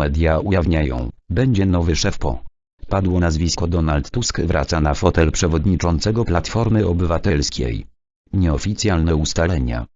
Media ujawniają, będzie nowy szef po. Padło nazwisko Donald Tusk wraca na fotel przewodniczącego Platformy Obywatelskiej. Nieoficjalne ustalenia.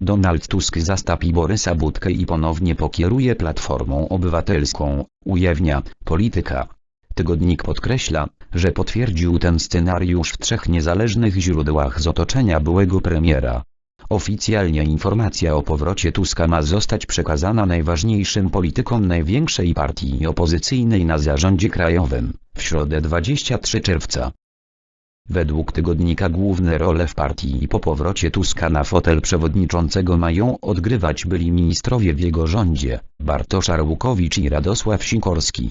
Donald Tusk zastąpi Borysa Budkę i ponownie pokieruje Platformą Obywatelską, ujawnia polityka. Tygodnik podkreśla, że potwierdził ten scenariusz w trzech niezależnych źródłach z otoczenia byłego premiera. Oficjalnie informacja o powrocie Tuska ma zostać przekazana najważniejszym politykom największej partii opozycyjnej na zarządzie krajowym, w środę 23 czerwca. Według tygodnika główne role w partii po powrocie Tuska na fotel przewodniczącego mają odgrywać byli ministrowie w jego rządzie, Bartosz Arłukowicz i Radosław Sikorski.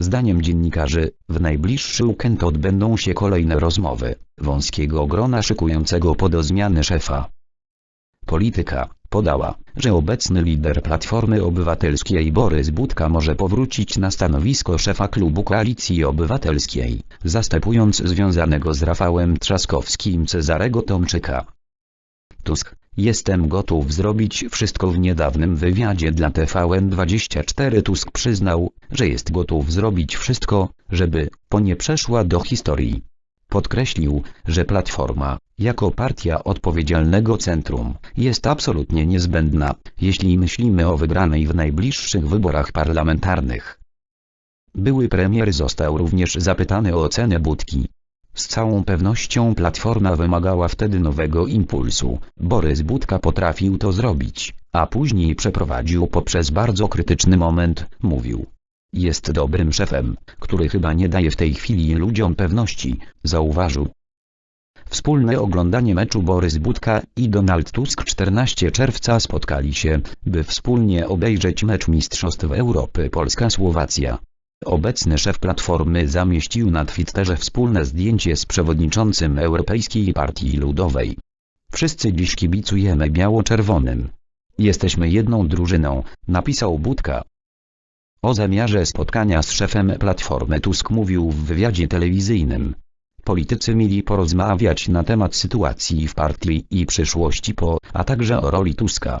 Zdaniem dziennikarzy, w najbliższy weekend odbędą się kolejne rozmowy, wąskiego grona szykującego po do zmiany szefa. Polityka podała, że obecny lider Platformy Obywatelskiej Borys Budka może powrócić na stanowisko szefa klubu Koalicji Obywatelskiej, zastępując związanego z Rafałem Trzaskowskim Cezarego Tomczyka. Tusk, jestem gotów zrobić wszystko w niedawnym wywiadzie dla TVN24 Tusk przyznał, że jest gotów zrobić wszystko, żeby po nie przeszła do historii. Podkreślił, że Platforma, jako partia odpowiedzialnego centrum, jest absolutnie niezbędna, jeśli myślimy o wygranej w najbliższych wyborach parlamentarnych. Były premier został również zapytany o ocenę Budki. Z całą pewnością Platforma wymagała wtedy nowego impulsu, Borys Budka potrafił to zrobić, a później przeprowadził poprzez bardzo krytyczny moment, mówił. Jest dobrym szefem, który chyba nie daje w tej chwili ludziom pewności, zauważył. Wspólne oglądanie meczu Borys Budka i Donald Tusk 14 czerwca spotkali się, by wspólnie obejrzeć mecz Mistrzostw Europy Polska-Słowacja. Obecny szef Platformy zamieścił na Twitterze wspólne zdjęcie z przewodniczącym Europejskiej Partii Ludowej. Wszyscy dziś kibicujemy biało-czerwonym. Jesteśmy jedną drużyną, napisał Budka. O zamiarze spotkania z szefem Platformy Tusk mówił w wywiadzie telewizyjnym. Politycy mieli porozmawiać na temat sytuacji w partii i przyszłości po, a także o roli Tuska,